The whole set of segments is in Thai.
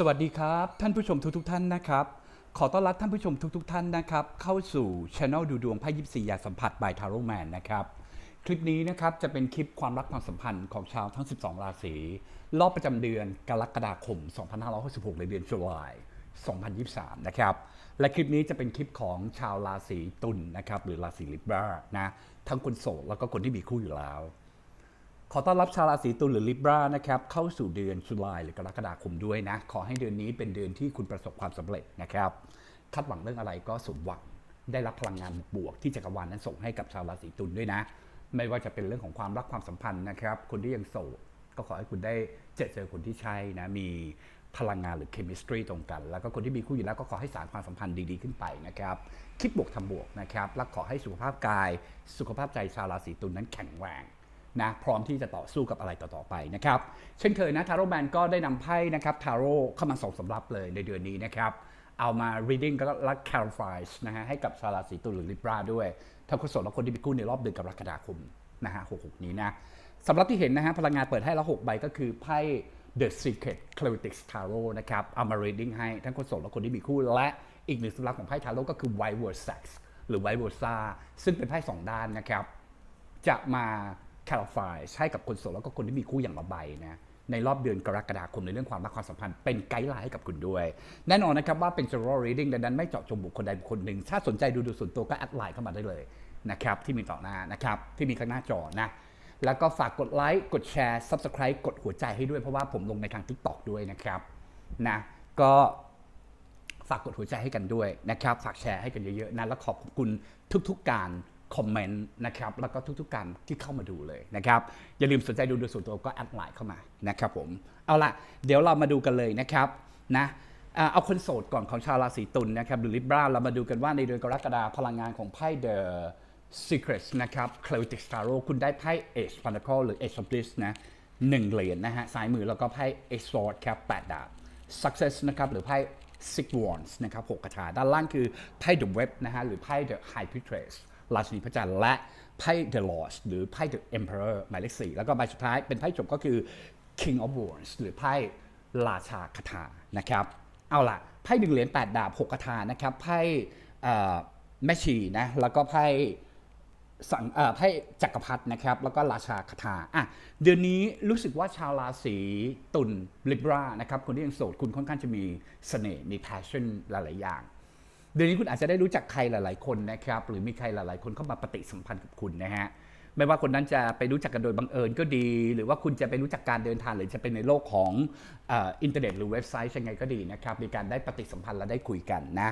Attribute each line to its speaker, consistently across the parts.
Speaker 1: สวัสดีครับ ท่านผู้ชมทุกๆท่านนะครับ ขอต้อนรับท่านผู้ชมทุกๆท่านนะครับ เข้าสู่ช anel ดูดวงไพ่ยิปซียาสัมผัส by Tarot Man นนะครับ คลิปนี้นะครับจะเป็นคลิปความรักความสัมพันธ์ของชาวทั้ง 12 ราศีรอบประจำเดือนกรกฎาคม 2566ในเดือนตุลาคม2023 นะครับ และคลิปนี้จะเป็นคลิปของชาวราศีตุลนะครับหรือราศีลิบรานะทั้งคนโสดแล้วก็คนที่มีคู่อยู่แล้ว ขอต้อนรับชาวราศีตุลหรือ Libra นะครับเข้าสู่เดือนตุลาหรือกรกฎาคมด้วยนะ ขอให้เดือนนี้เป็นเดือนที่คุณประสบความสำเร็จนะครับคาดหวังเรื่องอะไรก็สมหวังได้รับพลังงานบวกที่จักรวาลนั้นส่งให้กับชาวราศีตุลด้วยนะ ไม่ว่าจะเป็นเรื่องของความรักความสัมพันธ์นะครับคนที่ยังโสดก็ขอให้คุณได้เจอเจอคนที่ใช่นะมีพลังงานหรือ chemistry ตรงกัน แล้วก็คนที่มีคู่อยู่แล้วก็ขอให้สารความสัมพันธ์ดีๆขึ้นไปนะครับ คิดบวกทำบวกนะครับและขอให้สุขภาพกาย สุขภาพใจชาวราศีตุลนั้นแข็งแรง นะพร้อมที่จะต่อสู้กับอะไรต่อๆไปนะครับเช่นเคยนะทาโร่แมนก็ได้นำไพ่นะครับทาโร่เข้ามาส่งสำรับเลยในเดือนนี้นะครับเอามา reading ก็และ clarify นะฮะให้กับชาวราศีตุลหรือ Libra ด้วยทั้งคนโสดและคนที่มีคู่ในรอบเดือนกรกฎาคมนะฮะ66นี้นะสำหรับที่เห็นนะฮะพลังงานเปิดให้ล้ว6ใบก็คือไพ่ The Secret Clarity Tarot นะครับเอามา reading ให้ทั้งคนโสดและคนที่มีคู่และอีกหนึ่งสำรับของไพ่ทาโร่ก็คือ White Versax หรือ White Versa ซึ่งเป็นไพ่สองด้านนะครับจะมา clarify ให้กับคนโสดแล้วก็คนที่มีคู่อย่างละใบนะในรอบเดือนกรกฎาคมในเรื่องความรักความสัมพันธ์เป็นไกด์ไลน์ให้กับคุณด้วย แน่นอนนะครับว่าเป็น general reading ดังนั้นไม่เจาะจงบุคคลใดบุคคลหนึ่ง ถ้าสนใจดูดูส่วนตัวก็แอดไลน์เข้ามาได้เลยนะครับที่มีต่อหน้านะครับที่มีข้างหน้าจอนะแล้วก็ฝากกดไลค์กดแชร์ subscribe กดหัวใจให้ด้วยเพราะว่าผมลงในทาง TikTok ด้วยนะครับนะก็ฝากกดหัวใจให้กันด้วยนะครับฝากแชร์ให้กันเยอะๆนะและขอบคุณทุกๆการ คอมเมนต์นะครับแล้วก็ทุกๆการที่เข้ามาดูเลยนะครับอย่าลืมสนใจดูโดยส่วนตัวก็แอดไลน์เข้ามานะครับผมเอาละเดี๋ยวเรามาดูกันเลยนะครับนะเอาคนโสดก่อนของชาวราศีตุลนะครับหรือลิบราเรามาดูกันว่าในเดือนกรกฎาคมพลังงานของไพ่ The Secrets นะครับ Clarity Tarot คุณได้ไพ่ Ace of Pentacles หรือ Ace of Bliss นะหนึ่งเหรียญนะฮะซ้ายมือแล้วก็ไพ่ Ace of Swords ครับแปดดาบ Success นะครับหรือไพ่ Six Wands นะครับหกกระถาด้านล่างคือไพ่ The Web นะฮะหรือไพ่ The High Priestess ราชินีพระจันทร์และไพ่ The Lord หรือไพ่ The Emperor หมายเลขสี่แล้วก็ใบสุดท้ายเป็นไพ่จบก็คือ King of Wands หรือไพ่ราชาคาถานะครับ เอาล่ะไพ่หนึ่งเหรียญแปดดาบหกกระถานะครับไพ่แม่ชีนะแล้วก็ไพ่สังเอ่อไพ่จักรพรรดินะครับ แล้วก็ราชาคาถาอะเดือนนี้รู้สึกว่าชาวราศีตุลลิบรานะครับ คนที่ยังโสดคุณค่อนข้างจะมีเสน่ห์มี passion หลาย ๆ อย่าง เดือนนี้คุณอาจจะได้รู้จักใครหลาย ๆ คนนะครับหรือมีใครหลาย ๆ คนเข้ามาปฏิสัมพันธ์กับคุณนะฮะไม่ว่าคนนั้นจะไปรู้จักกันโดยบังเอิญก็ดี หรือว่าคุณจะไปรู้จักการเดินทางหรือจะเป็นในโลกของอ,อินเทอร์เน็ตหรือเว็บไซต์ยังไงก็ดีนะครับมีการได้ปฏิสัมพันธ์และได้คุยกันนะ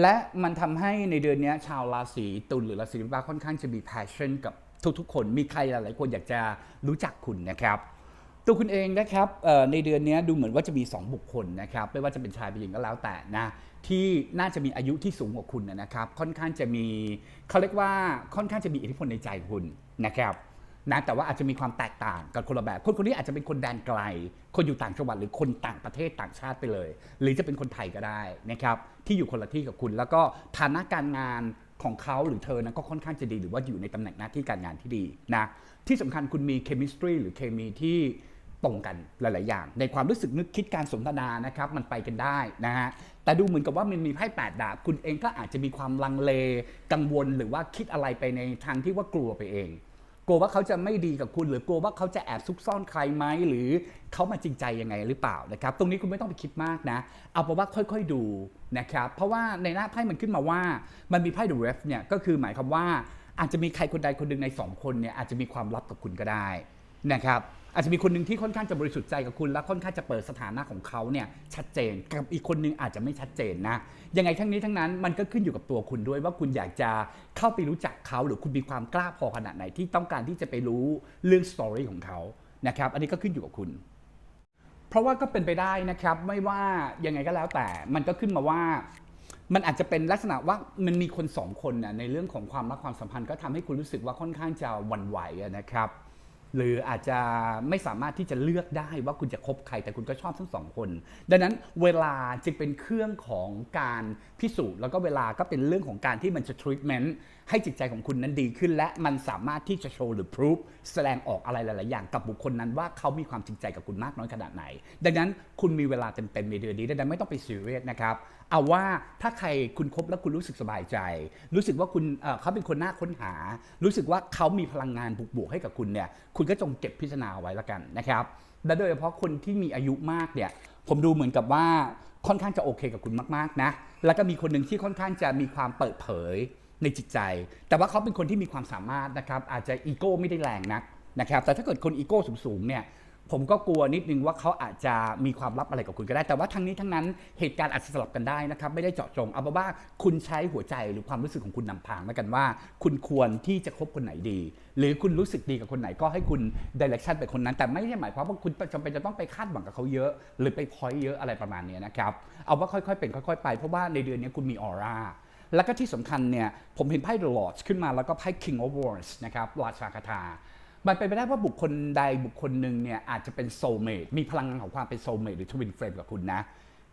Speaker 1: และมันทำให้ในเดือนนี้ชาวราศีตุลหรือราศีลิบราค่อนข้างจะมี passion กับทุกๆ คนมีใครหลายๆคนอยากจะรู้จักคุณนะครับตัวคุณเองนะครับในเดือนนี้ดูเหมือนว่าจะมี 2 บุคคลนะครับไม่ว่าจะเป็นชายเป็นหญิงก็แล้วแต่นะ ที่น่าจะมีอายุที่สูงกว่าคุณนะครับ ค่อนข้างจะมีเขาเรียกว่าค่อนข้างจะมีอิทธิพลในใจคุณนะครับนะแต่ว่าอาจจะมีความแตกต่างกันคนละแบบ คนคนนี้อาจจะเป็นคนแดนไกล คนอยู่ต่างจังหวัดหรือคนต่างประเทศต่างชาติไปเลย หรือจะเป็นคนไทยก็ได้นะครับที่อยู่คนละที่กับคุณ แล้วก็ฐานะการงานของเขาหรือเธอนั้นก็ค่อนข้างจะดีหรือว่าอยู่ในตำแหน่งหน้าที่การงานที่ดีนะที่สำคัญคุณมีเคมิสตรีหรือเคมีที่ ตรงกันหลาย ๆ อย่าง ในความรู้สึกนึกคิดการสนทนานะครับมันไปกันได้นะฮะแต่ดูเหมือนกับว่ามันมีไพ่แปดดาบ คุณเองก็อาจจะมีความลังเลกังวลหรือว่าคิดอะไรไปในทางที่ว่ากลัวไปเอง กลัวว่าเขาจะไม่ดีกับคุณ หรือกลัวว่าเขาจะแอบซุกซ่อนใครไหมหรือเขามาจริงใจยังไงหรือเปล่านะครับ ตรงนี้คุณไม่ต้องไปคิดมากนะ เอาเป็นว่าค่อย ๆ ดูนะครับเพราะว่าในหน้าไพ่มันขึ้นมาว่ามันมีไพ่ The Ref เนี่ยก็คือหมายความว่าอาจจะมีใครคนใดคนหนึ่งในสองคนเนี่ยอาจจะมีความลับกับคุณก็ได้นะครับ อาจจะมีคนหนึ่งที่ค่อนข้างจะบริสุทธิ์ใจกับคุณและค่อนข้างจะเปิดสถานะของเขาเนี่ยชัดเจนกับอีกคนหนึงอาจจะไม่ชัดเจนนะยังไงทั้งนี้ทั้งนั้นมันก็ขึ้นอยู่กับตัวคุณด้วยว่าคุณอยากจะเข้าไปรู้จักเขาหรือคุณมีความกล้าพอขนาดไหนที่ต้องการที่จะไปรู้เรื่องสตอรี่ของเขานะครับอันนี้ก็ขึ้นอยู่กับคุณเพราะว่าก็เป็นไปได้นะครับไม่ว่ายังไงก็แล้วแต่มันก็ขึ้นมาว่า มันอาจจะเป็นลักษณะว่ามันมีคนสองคนนะในเรื่องของความรักความสัมพันธ์ก็ทำให้คุณรู้สึกว่าค่อนข้างจะหวั่นไหวนะครับ หรืออาจจะไม่สามารถที่จะเลือกได้ว่าคุณจะคบใครแต่คุณก็ชอบทั้งสองคน ดังนั้นเวลาจึงเป็นเครื่องของการพิสูจน์แล้วก็เวลาก็เป็นเรื่องของการที่มันจะ treatment ให้จิตใจของคุณนั้นดีขึ้น และมันสามารถที่จะโชว์หรือ proof แสดงออกอะไรหลาย ๆ อย่างกับบุคคลนั้นว่าเขามีความจริงใจกับคุณมากน้อยขนาดไหน ดังนั้นคุณมีเวลาเต็มๆในเดือนนี้ดังนั้นไม่ต้องไปซีเรียสนะครับเอาว่าถ้าใครคุณคบแล้วคุณรู้สึกสบายใจ รู้สึกว่าคุณเขาเป็นคนน่าค้นหา รู้สึกว่าเขามีพลังงานบวกๆให้กับคุณเนี่ยคุณก็จงเก็บพิจารณาเอาไว้ละกันนะครับและโดยเฉพาะคนที่มีอายุมากเนี่ยผมดูเหมือนกับว่าค่อนข้างจะโอเคกับคุณมากๆนะแล้วก็มีคนหนึ่งที่ค่อนข้างจะมีความเปิดเผยในจิตใจ แต่ว่าเขาเป็นคนที่มีความสามารถนะครับอาจจะอีโก้ไม่ได้แรงนักนะครับแต่ถ้าเกิดคนอีโก้สูงๆเนี่ย ผมก็กลัวนิดนึงว่าเขาอาจจะมีความลับอะไรกับคุณก็ได้ แต่ว่าทั้งนี้ทั้งนั้นเหตุการณ์อาจจะสลับกันได้นะครับ ไม่ได้เจาะจงเอาเป็นว่าคุณใช้หัวใจหรือความรู้สึกของคุณนำทางแล้วกันว่า คุณควรที่จะคบคนไหนดี หรือคุณรู้สึกดีกับคนไหนก็ให้คุณดิเรกชันไปคนนั้น แต่ไม่ได้หมายความว่าคุณจำเป็นจะต้องไปคาดหวังกับเขาเยอะ หรือไปพอยเยอะอะไรประมาณนี้นะครับเอาว่าค่อยๆเป็นค่อยๆไปเพราะว่าในเดือนนี้คุณมีออร่าแล้วก็ที่สำคัญเนี่ยผมเห็นไพ่ The Lords ขึ้นมาแล้วก็ไพ่ King of Wands นะครับราชาคาถา มันเป็นไปได้ว่าบุคคลใดบุคคลหนึ่งเนี่ยอาจจะเป็นโซเมตมีพลังงานของความเป็นโซเมตหรือทวินเฟรมกับคุณนะ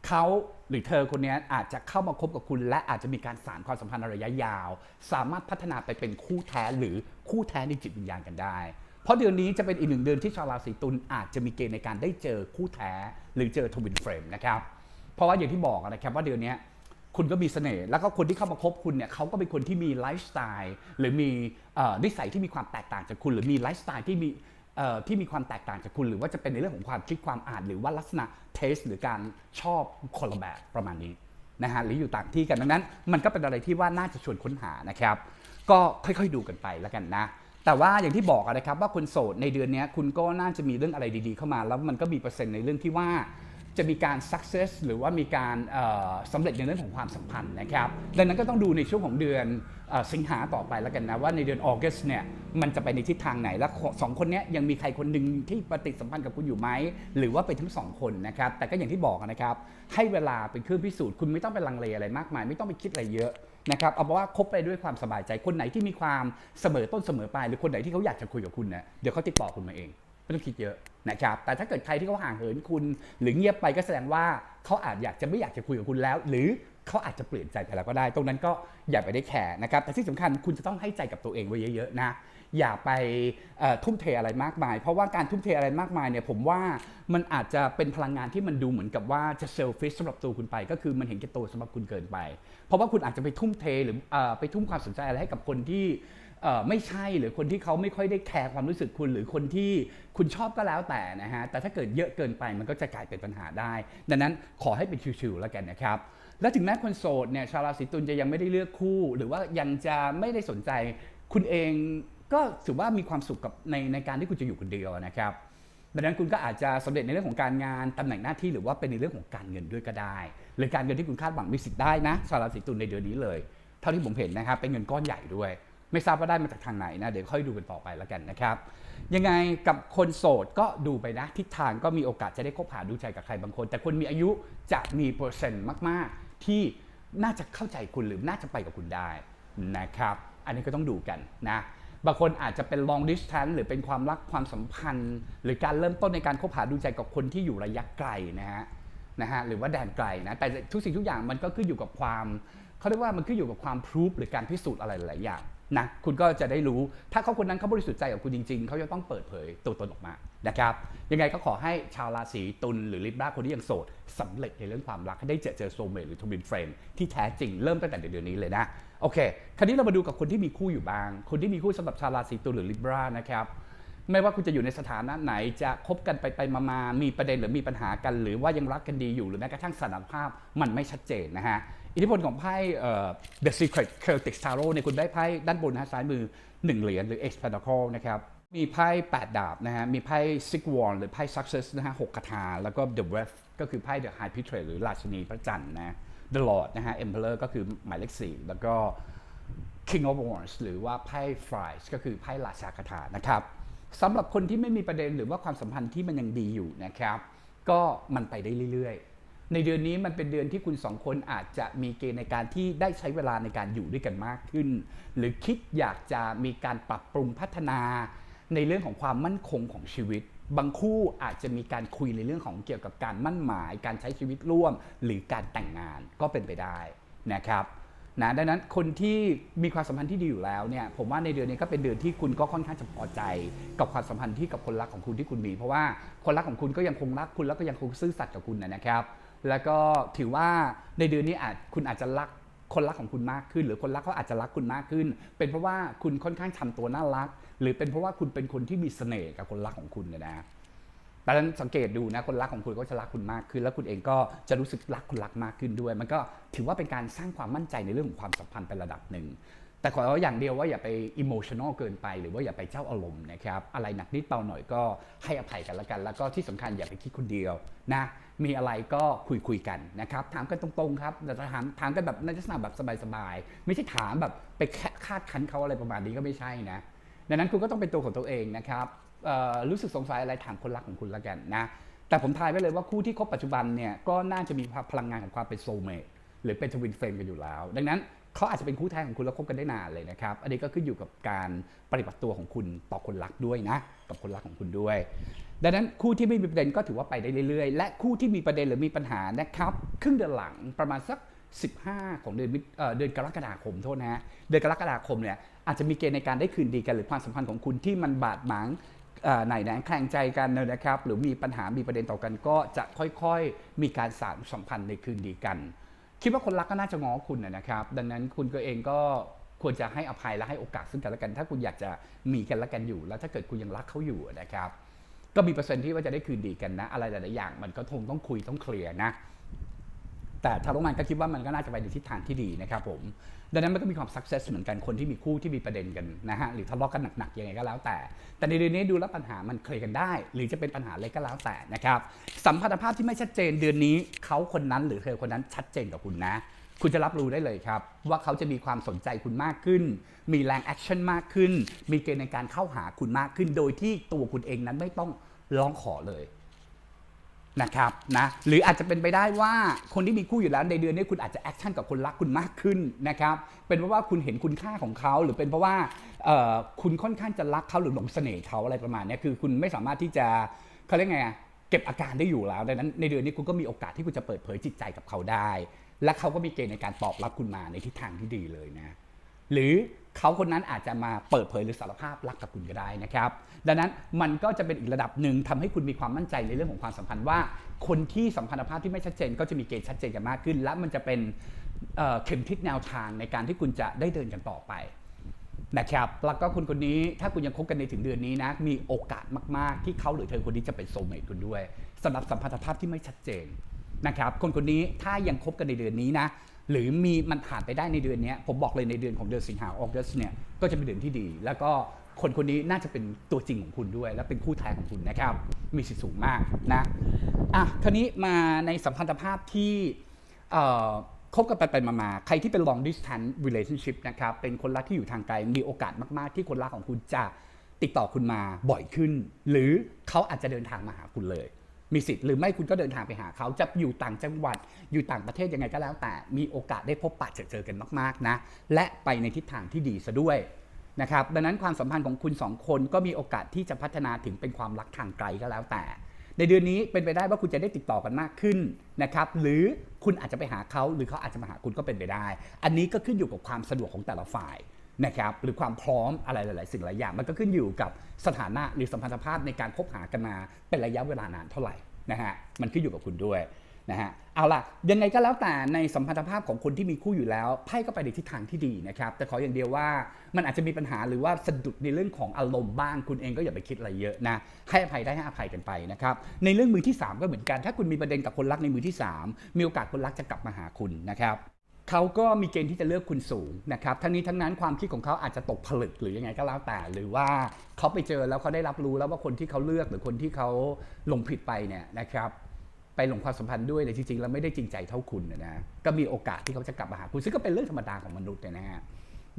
Speaker 1: เขาหรือเธอคนนี้อาจจะเข้ามาคบกับคุณ และอาจจะมีการสานความสัมพันธ์ระยะยาว สามารถพัฒนาไปเป็นคู่แท้หรือคู่แท้ในจิตวิญญาณกันได้ เพราะเดือนนี้จะเป็นอีกหนึ่งเดือนที่ชาวราศีตุลอาจจะมีเกณฑ์ในการได้เจอคู่แท้ หรือเจอทวินเฟรมนะครับเพราะว่าอย่างที่บอกนะครับว่าเดือนนี้ คุณก็มีเสน่ห์แล้วก็คนที่เข้ามาคบคุณเนี่ยเขาก็เป็นคนที่มีไลฟ์สไตล์หรือมีนิสัยที่มีความแตกต่างจากคุณ หรือมีไลฟ์สไตล์ที่มีที่มีความแตกต่างจากคุณ หรือว่าจะเป็นในเรื่องของความคิดความอ่านหรือว่าลักษณะเทสหรือการชอบคนละแบบประมาณนี้นะฮะหรืออยู่ต่างที่กันดังนั้น มันก็เป็นอะไรที่ว่าน่าจะชวนค้นหานะครับ ก็ค่อยๆดูกันไปแล้วกันนะแต่ว่าอย่างที่บอกนะครับว่าคนโสดในเดือนนี้คุณก็น่าจะมีเรื่องอะไรดีๆเข้ามา แล้วมันก็มีเปอร์เซ็นต์ในเรื่องที่ว่า จะมีการ success หรือว่ามีการสำเร็จในเรื่องของความสัมพันธ์นะครับ ดังนั้นก็ต้องดูในช่วงของเดือนสิงหาต่อไปแล้วกันนะ ว่าในเดือนออ g u s t เนี่ยมันจะไปในทิศทางไหน และสองคนนี้ยังมีใครคนหนึ่งที่ปฏิสัมพันธ์กับคุณอยู่ไหม หรือว่าเป็นทั้งสองคนนะครับ แต่ก็อย่างที่บอกนะครับให้เวลาเป็นเครื่องพิสูจน์คุณไม่ต้องไปลังเลอะไรมากมาย ไม่ต้องไปคิดอะไรเยอะนะครับเอาเป็นว่าคบไปด้วยความสบายใจคนไหนที่มีความเสมอต้นเสมอปลายหรือคนไหนที่เขาอยากจะคุยกับคุณเนี่ยเดี๋ยวเขาติดต่อคุณมาเอง ไม่ต้องคิดเยอะนะครับ แต่ถ้าเกิดใครที่เขาห่างเหินคุณ หรือเงียบไปก็แสดงว่าเขาอาจอยากจะไม่อยากจะคุยกับคุณแล้ว หรือเขาอาจจะเปลี่ยนใจไปแล้วก็ได้ ตรงนั้นก็อย่าไปได้แคร์นะครับ แต่ที่สำคัญคุณจะต้องให้ใจกับตัวเองไว้เยอะๆนะ อย่าไปทุ่มเทอะไรมากมาย เพราะว่าการทุ่มเทอะไรมากมายเนี่ยผมว่ามันอาจจะเป็นพลังงานที่มันดูเหมือนกับว่าจะเซลฟิชสำหรับตัวคุณไป ก็คือมันเห็นแก่ตัวสำหรับคุณเกินไป เพราะว่าคุณอาจจะไปทุ่มเทหรืออไปทุ่มความสนใจอะไรให้กับคนที่ ไม่ใช่หรือคนที่เขาไม่ค่อยได้แคร์ความรู้สึกคุณ หรือคนที่คุณชอบก็แล้วแต่นะฮะแต่ถ้าเกิดเยอะเกินไปมันก็จะกลายเป็นปัญหาได้ ดังนั้นขอให้เป็นชิวๆแล้วกันนะครับและถึงแม้คนโสดเนี่ยชาวราศีตุลจะยังไม่ได้เลือกคู่ หรือว่ายังจะไม่ได้สนใจคุณเองก็ถือว่ามีความสุขกับในในการที่คุณจะอยู่คนเดียวนะครับดังนั้นคุณก็อาจจะสำเร็จในเรื่องของการงานตำแหน่งหน้าที่หรือว่าเป็นในเรื่องของการเงินด้วยก็ได้ หรือการเงินที่คุณคาดหวังมีสิทธิ์ได้นะชาวราศีตุลในเดือนนี้เลย เท่าที่ผมเห็นนะครับเป็นเงินก้อนใหญ่ด้วย ไม่ทราบว่าได้มาจากทางไหนนะ เดี๋ยวค่อยดูกันต่อไปแล้วกันนะครับ ยังไงกับคนโสดก็ดูไปนะ ทิศทางก็มีโอกาสจะได้คบหาดูใจกับใครบางคน แต่คนมีอายุจะมีเปอร์เซ็นต์มาก ๆ ที่น่าจะเข้าใจคุณหรือน่าจะไปกับคุณได้นะครับ อันนี้ก็ต้องดูกันนะบางคนอาจจะเป็น long distance หรือเป็นความรักความสัมพันธ์ หรือการเริ่มต้นในการคบหาดูใจกับคนที่อยู่ระยะไกลนะฮะนะฮะหรือว่าแดนไกลนะแต่ทุกสิ่งทุกอย่างมันก็ขึ้นอยู่กับความเขาเรียกว่ามันขึ้นอยู่กับความพรูฟหรือการพิสูจน์อะไรหลายอย่าง นะคุณก็จะได้รู้ถ้าเขาคนนั้นเขาบริสุทธิ์ใจกับคุณจริง ๆเขาจะต้องเปิดเผยตัวตนออกมานะครับยังไงก็ขอให้ชาวราศีตุลหรือลิบราคนที่ยังโสดสำเร็จในเรื่องความรักให้ได้เจอเจอโซเมหรือทวินเฟรมที่แท้จริงเริ่มตั้งแต่เดือนนี้เลยนะโอเค คราวนี้เรามาดูกับคนที่มีคู่อยู่บ้าง คนที่มีคู่สำหรับชาวราศีตุลหรือลิบรานะครับไม่ว่าคุณจะอยู่ในสถานะไหนจะคบกันไปไปมามามีประเด็นหรือมีปัญหากัน หรือว่ายังรักกันดีอยู่หรือแม้กระทั่งสถานภาพมันไม่ชัดเจนนะฮะ อิทธิพลของไพ่ The Secret Celtic Tarot เนี่ยคุณได้ไพ่ด้านบนนะซ้ายมือ 1 เหรียญหรือ X Pentacle นะครับ มีไพ่ 8 ดาบนะฮะ มีไพ่ Six Wand หรือไพ่ Success นะฮะหกคาถา แล้วก็ The w e a t h ก็คือไพ่ The High Priestess หรือราชินีพระจันทร์นะ The Lord นะฮะ Emperor ก็คือหมายเลข4แล้วก็ King of Wands หรือว่าไพ่ Fries ก็คือไพ่ราชาคาถานะครับสำหรับคนที่ไม่มีประเด็นหรือว่าความสัมพันธ์ที่มันยังดีอยู่นะครับ ก็มันไปได้เรื่อยๆ ในเดือนนี้มันเป็นเดือนที่คุณสองคนอาจจะมีเกณฑ์ในการที่ได้ใช้เวลาในการอยู่ด้วยกันมากขึ้น หรือคิดอยากจะมีการปรับปรุงพัฒนา ในเรื่องของความมั่นคงของชีวิต บางคู่อาจจะมีการคุยในเรื่องของเกี่ยวกับการมั่นหมาย การใช้ชีวิตร่วม หรือการแต่งงานก็เป็นไปได้นะครับนะดังนั้นคนที่มีความสัมพันธ์ที่ดีอยู่แล้วเนี่ยผมว่าในเดือนนี้ก็เป็นเดือนที่คุณก็ค่อนข้างจะพอใจ กับความสัมพันธ์ที่กับคนรักของคุณที่คุณมี เพราะว่าคนรักของคุณก็ยังคงรักคุณแล้วก็ยังคงซื่อสัตย์กับคุณนะครับ แล้วก็ถือว่าในเดือนนี้อาจคุณอาจจะรักคนรักของคุณมากขึ้น หรือคนรักเขาอาจจะรักคุณมากขึ้น เป็นเพราะว่าคุณค่อนข้างทำตัวน่ารัก หรือเป็นเพราะว่าคุณเป็นคนที่มีเสน่ห์กับคนรักของคุณเนยนะดังนั้นสังเกตดูนะคนรักของคุณก็จะรักคุณมากขึ้น แล้วคุณเองก็จะรู้สึกรักคนรักมากขึ้นด้วย มันก็ถือว่าเป็นการสร้างความมั่นใจในเรื่องของความสัมพันธ์เป็นระดับหนึ่งแต่ขออย่างเดียวว่าอย่าไปอิโมชันอลเกินไป หรือว่าอย่าไปเจ้าอารมณ์นะครับอะไรหนักนิดเบาหน่อยก็ให้อภัยกันละกัน แล้วก็ที่สำคัญอย่าไปคิดคนเดียวนะ มีอะไรก็คุยคุยกันนะครับถามกันตรงๆครับแต่ถามถามกันแบบในลักษณะแบบสบายๆไม่ใช่ถามแบบไปคาดคั้นเขาอะไรประมาณนี้ก็ไม่ใช่นะดังนั้นคุณก็ต้องเป็นตัวของตัวเองนะครับรู้สึกสงสัยอะไรถามคนรักของคุณละกันนะแต่ผมทายไว้เลยว่าคู่ที่คบปัจจุบันเนี่ยก็น่าจะมีพลังงานของความเป็นโซเมตหรือเป็นทวินเฟรมกันอยู่แล้ว ดังนั้น เขาอาจจะเป็นคู่แท้ของคุณแล้วคบกันได้นานเลยนะครับ อันนี้ก็ขึ้นอยู่กับการปฏิบัติตัวของคุณต่อคนรักด้วยนะ กับคนรักของคุณด้วย ดังนั้นคู่ที่ไม่มีประเด็นก็ถือว่าไปได้เรื่อยๆ และคู่ที่มีประเด็นหรือมีปัญหานะครับ ครึ่งเดือนหลังประมาณสัก 15 ของเดือนเดือนกรกฎาคมโทษนะฮะ เดือนกรกฎาคมเนี่ยอาจจะมีเกณฑ์ในการได้คืนดีกันหรือความสัมพันธ์ของคุณที่มันบาดหมางเอ่อไหนแหนงแข่งใจกันเนนะครับ หรือมีปัญหามีประเด็นต่อกันก็จะค่อยๆ มีการสานสัมพันธ์ในคืนดีกัน คิดว่าคนรักก็น่าจะง้อคุณนะครับ ดังนั้นคุณก็เองก็ควรจะให้อภัยและให้โอกาสซึ่งกันและกัน ถ้าคุณอยากจะมีกันและกันอยู่ แล้วถ้าเกิดคุณยังรักเขาอยู่นะครับ ก็มีเปอร์เซ็นต์ที่ว่าจะได้คืนดีกันนะ อะไรหลายๆอย่างมันก็คงต้องคุยต้องเคลียร์นะ แต่ทารุมันก็คิดว่ามันก็น่าจะไปในทิศทางที่ดีนะครับผม ดังนั้นมันก็มีความสักเซสเหมือนกันคนที่มีคู่ที่มีประเด็นกันนะฮะหรือทะเลาะกันหนักๆยังไงก็แล้วแต่ แต่ในเดือนนี้ดูแล้วปัญหามันเคลียร์กันได้ หรือจะเป็นปัญหาอะไรก็แล้วแต่นะครับสัมพันธภาพที่ไม่ชัดเจนเดือนนี้เขาคนนั้นหรือเธอคนนั้นชัดเจนกับคุณนะคุณจะรับรู้ได้เลยครับ ว่าเขาจะมีความสนใจคุณมากขึ้น มีแรงแอคชั่นมากขึ้น มีเกณฑ์ในการเข้าหาคุณมากขึ้น โดยที่ตัวคุณเองนั้นไม่ต้องร้องขอเลย นะครับนะหรืออาจจะเป็นไปได้ว่าคนที่มีคู่อยู่แล้วในเดือนนี้คุณอาจจะแอคชั่นกับคนรักคุณมากขึ้นนะครับเป็นเพราะว่าคุณเห็นคุณค่าของเขา หรือเป็นเพราะว่าคุณค่อนข้างจะรักเขาหรือหลงเสน่ห์เขาอะไรประมาณนี้คือคุณไม่สามารถที่จะเขาเรียกไงอะเก็บอาการได้อยู่แล้วดังนั้นในเดือนนี้คุณก็มีโอกาสที่คุณจะเปิดเผยจิตใจกับเขาได้ และเขาก็มีเกณฑ์ในการตอบรับคุณมาในทิศทางที่ดีเลยนะ หรือเขาคนนั้นอาจจะมาเปิดเผยหรือสารภาพรักกับคุณก็ได้นะครับ ดังนั้นมันก็จะเป็นอีกระดับหนึ่งทำให้คุณมีความมั่นใจในเรื่องของความสัมพันธ์ว่า คนที่สัมพันธภาพที่ไม่ชัดเจน ก็จะมีเกณฑ์ชัดเจนกันมากขึ้น และมันจะเป็นเเข็มทิศแนวทางในการที่คุณจะได้เดินกันต่อไปนะครับแล้วก็คุณคนนี้ถ้าคุณยังคบกันในถึงเดือนนี้นะมีโอกาสมาก ๆ ที่เขาหรือเธอคนนี้จะเป็นโซเมตคุณด้วยสำหรับสัมพันธภาพที่ไม่ชัดเจนนะครับคนคนนี้ถ้ายังคบกันในเดือนนี้นะ หรือมีมันผ่านไปได้ในเดือนนี้ผมบอกเลยในเดือนของเดือนสิงหาออกัสเนี่ยก็จะเป็นเดือนที่ดี แล้วก็คนคนนี้น่าจะเป็นตัวจริงของคุณด้วย และเป็นคู่แท้ของคุณนะครับ มีสิทธิสูงมากนะอะคราวนี้มาในสัมพันธภาพที่เอ่อคบกันไปไปมาๆใครที่เป็น long distance relationship นะครับเป็นคนรักที่อยู่ทางไกลมีโอกาสมาก ๆ ที่คนรักของคุณจะติดต่อคุณมาบ่อยขึ้น หรือเขาอาจจะเดินทางมาหาคุณเลย มีสิทธิ์หรือไม่คุณก็เดินทางไปหาเขาจะอยู่ต่างจังหวัด อยู่ต่างประเทศยังไงก็แล้วแต่มีโอกาสได้พบปะเจอกันมากๆนะและไปในทิศทางที่ดีซะด้วยนะครับดังนั้นความสัมพันธ์ของคุณสองคนก็มีโอกาสที่จะพัฒนาถึงเป็นความรักทางไกลก็แล้วแต่ ในเดือนนี้เป็นไปได้ว่าคุณจะได้ติดต่อกันมากขึ้นนะครับหรือคุณอาจจะไปหาเขาหรือเขาอาจจะมาหาคุณก็เป็นไปได้ อันนี้ก็ขึ้นอยู่กับความสะดวกของแต่ละฝ่าย นะครับหรือความพร้อมอะไรหลาย ๆ สิ่งหลายอย่าง มันก็ขึ้นอยู่กับสถานะหรือสัมพันธภาพในการคบหากันมาเป็นระยะเวลานานเท่าไหร่นะฮะมันขึ้นอยู่กับคุณด้วยนะฮะเอาล่ะยังไงก็แล้วแต่ในสัมพันธภาพของคนที่มีคู่อยู่แล้วไพ่ก็ไปในทิศทางที่ดีนะครับแต่ขออย่างเดียวว่ามันอาจจะมีปัญหาหรือว่าสะดุดในเรื่องของอารมณ์บ้างคุณเองก็อย่าไปคิดอะไรเยอะนะให้อภัยได้ให้อภัยกันไปนะครับในเรื่องมือที่สามก็เหมือนกัน ถ้าคุณมีประเด็นกับคนรักในมือที่สามมีโอกาสคนรักจะกลับมาหาคุณนะครับ เขาก็มีเกณฑ์ที่จะเลือกคุณสูงนะครับทั้งนี้ทั้งนั้นความคิดของเขาอาจจะตกผลึกหรือยังไงก็แล้วแต่ หรือว่าเขาไปเจอแล้วเขาได้รับรู้แล้วว่าคนที่เขาเลือกหรือคนที่เขาหลงผิดไปเนี่ยนะครับ ไปหลงความสัมพันธ์ด้วยแต่จริงๆแล้วไม่ได้จริงใจเท่าคุณนะนะก็มีโอกาสที่เขาจะกลับมาหาคุณซึ่งก็เป็นเรื่องธรรมดาของมนุษย์นะฮะ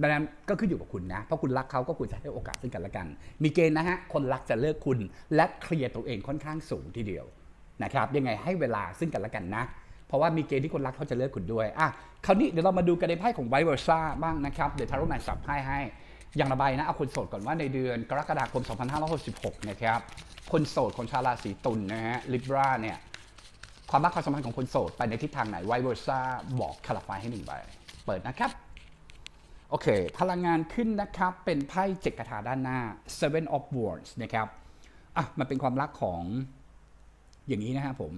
Speaker 1: ดังนั้นก็ขึ้นอยู่กับคุณนะ เพราะคุณรักเขาก็ควรจะให้โอกาสซึ่งกันและกัน มีเกณฑ์นะฮะ คนรักจะเลิกคุณ และเคลียร์ตัวเองค่อนข้างสูงทีเดียวนะครับ ยังไงให้เวลาซึ่งกันและกันนะ ราะว่ามีเกณฑ์ที่คนรักเขาจะเลิกคุณด้วยอะคราวนี้เดี๋ยวเรามาดูกันในไพ่ของไวเวอร์ซ่าบ้างนะครับเดี๋ยวทารุแมนสับไพ่ให้อย่างระบายนะเอาคนโสดก่อนว่าในเดือนกรกฎาคม 2566 นะครับ คนโสดคนชาวราศีตุลนะฮะลิบราเนี่ยความรักความสัมพันธ์ของคนโสดไปในทิศทางไหนไวเวอร์ซ่าบอกคาราไฟให้หนึ่งใบเปิดนะครับ โอเค พลังงานขึ้นนะครับ เป็นไพ่เจ็ดกระถาด้านหน้า Seven of Wands นะครับอะมันเป็นความรักของอย่างนี้นะครับผม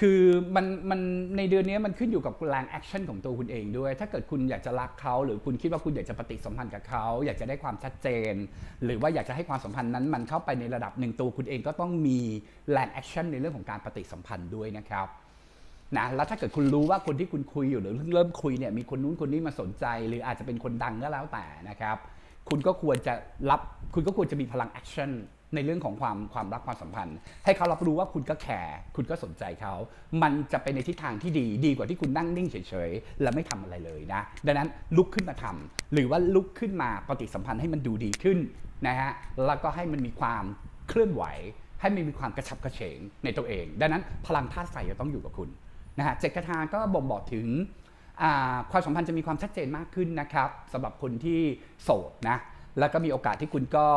Speaker 1: คือมันมันในเดือนนี้มันขึ้นอยู่กับแรงแอคชั่นของตัวคุณเองด้วย ถ้าเกิดคุณอยากจะรักเขา หรือคุณคิดว่าคุณอยากจะปฏิสัมพันธ์กับเขา อยากจะได้ความชัดเจน หรือว่าอยากจะให้ความสัมพันธ์นั้น มันเข้าไปในระดับหนึ่งตัวคุณเองก็ต้องมีแรงแอคชั่นในเรื่องของการปฏิสัมพันธ์ด้วยนะครับนะแล้วถ้าเกิดคุณรู้ว่าคนที่คุณคุยอยู่หรือเพิ่งเริ่มคุยเนี่ยมีคนนู้นคนนี้มาสนใจ หรืออาจจะเป็นคนดังก็แล้วแต่นะครับ คุณก็ควรจะรับคุณก็ควรจะมีพลังแอคชั่น ในเรื่องของความความรักความสัมพันธ์ ให้เขารับรู้ว่าคุณก็แคร์คุณก็สนใจเขา มันจะเป็นในทิศทางที่ดีดีกว่าที่คุณนั่งนิ่งเฉยๆ และไม่ทำอะไรเลยนะ ดังนั้นลุกขึ้นมาทำหรือว่าลุกขึ้นมาปฏิสัมพันธ์ให้มันดูดีขึ้นนะฮะแล้วก็ให้มันมีความเคลื่อนไหว ให้มันมีความกระฉับกระเฉงในตัวเอง ดังนั้นพลังธาตุไฟจะต้องอยู่กับคุณนะฮะเจ็ดกระทาก็บ่งบอกถึงความสัมพันธ์จะมีความชัดเจนมากขึ้นนะครับสำหรับคนที่โสดนะ แล้วก็มีโอกาสที่คุณก็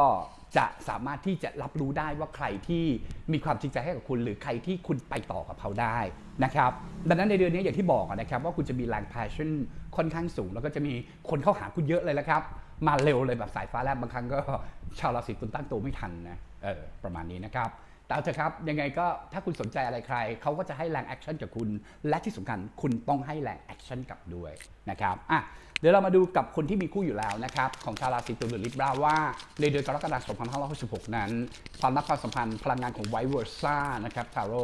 Speaker 1: จะสามารถที่จะรับรู้ได้ว่าใครที่มีความจริงใจให้กับคุณ หรือใครที่คุณไปต่อกับเขาได้นะครับ ดังนั้นในเดือนนี้อย่างที่บอกนะครับ ว่าคุณจะมีแรง passion ค่อนข้างสูง แล้วก็จะมีคนเข้าหาคุณเยอะเลยละครับ มาเร็วเลยแบบสายฟ้าแลบบางครั้งก็ชาวราศีตุลตั้งตัวไม่ทันนะเออประมาณนี้นะครับแต่เอาเถอะครับยังไงก็ถ้าคุณสนใจอะไรใครเขาก็จะให้แรงแอคชั่นกับคุณ และที่สำคัญคุณต้องให้แรงแอคชั่นกลับด้วยนะครับอะ เดี๋ยวเรามาดูกับคนที่มีคู่อยู่แล้วนะครับของชาวราศีตุลหรือลิบราว่าในเดือนกรกฎาคม2566 นั้น ความรักความสัมพันธ์พลังงานของไวเวอร์ซ่านะครับทาโร่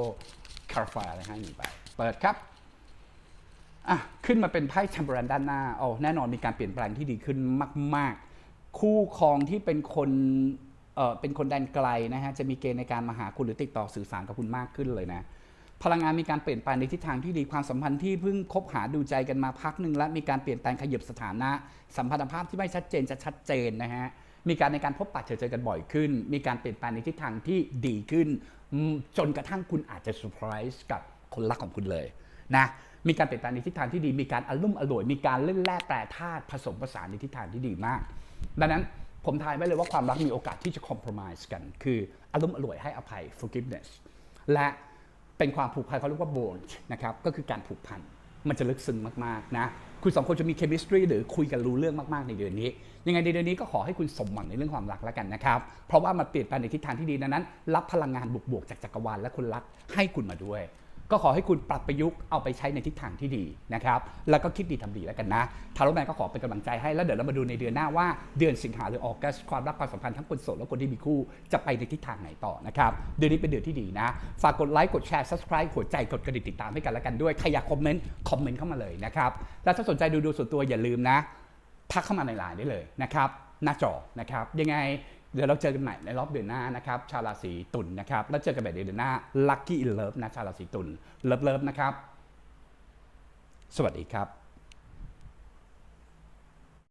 Speaker 1: คาร์ฟาอะไรให้หนึ่งไป เปิดครับอะขึ้นมาเป็นไพ่ t ทมเ r อร์ด้านหน้าโอ้แน่นอนมีการเปลี่ยนแปลงที่ดีขึ้นมาก ๆ คู่ครองที่เป็นคนเอ่อเป็นคนแดนไกลนะฮะจะมีเกณฑ์ในการมาหาคุณหรือติดต่อสื่อสารกับคุณมากขึ้นเลยนะ พลังงานมีการเปลี่ยนแปลงในทิศทางที่ดีความสัมพันธ์ที่เพิ่งคบหาดูใจกันมาพักหนึ่งและมีการเปลี่ยนแปลงขยับสถานะ สัมพันธภาพที่ไม่ชัดเจนจะชัดเจนนะฮะมีการในการพบปะเจอเจอกันบ่อยขึ้น มีการเปลี่ยนแปลงในทิศทางที่ดีขึ้น จนกระทั่งคุณอาจจะเซอร์ไพรส์กับคนรักของคุณเลยนะมีการเปลี่ยนแปลงในทิศทางที่ดี มีการอารมณ์อร่วย มีการเล่นแร่แปรธาตุผสมผสานในทิศทางที่ดีมาก ดังนั้นผมทายไว้เลยว่าความรักมีโอกาสที่จะ compromise กัน คืออารมณ์อร่วยให้อภัย forgiveness และ เป็นความผูกพันเขาเรียกว่าโบนนะครับก็คือการผูกพันมันจะลึกซึ้งมากๆนะคุณสองคนจะมีเคมิสตรีหรือคุยกันรู้เรื่องมากๆในเดือนนี้ ยังไงในเดือนนี้ก็ขอให้คุณสมหวังในเรื่องความรักแล้วกันนะครับ เพราะว่ามันเปลี่ยนไปในทิศทางที่ดีดังนั้น รับพลังงานบวกๆจากจักรวาลและคนรักให้คุณมาด้วย ก็ขอให้คุณปรับประยุกต์เอาไปใช้ในทิศทางที่ดีนะครับ แล้วก็คิดดีทำดีแล้วกันนะทาร์โรแมนก็ขอเป็นกำลังใจให้ แล้วเดี๋ยวเรามาดูในเดือนหน้าว่าเดือนสิงหาหรือออกัสความรักความสัมพันธ์ทั้งคนโสดและคนที่มีคู่จะไปในทิศทางไหนต่อนะครับ เดือนนี้เป็นเดือนที่ดีนะ ฝากกดไลค์กดแชร์ subscribe หัวใจกดกระดิ่งติดตามให้กันแล้วกันด้วยใครอยากคอมเมนต์คอมเมนต์เข้ามาเลยนะครับ แล้วถ้าสนใจดูดูส่วนตัวอย่าลืมนะทักเข้ามาในไลน์ได้เลยนะครับหน้าจอนะครับยังไง เดี๋ยวเราเจอกันใหม่ในรอบเดือนหน้านะครับ ชาวราศีตุลนะครับ แล้วเจอกันแบบเดือนหน้า Lucky in Love นะชาวราศีตุลเลิฟเลิฟนะครับ สวัสดีครับ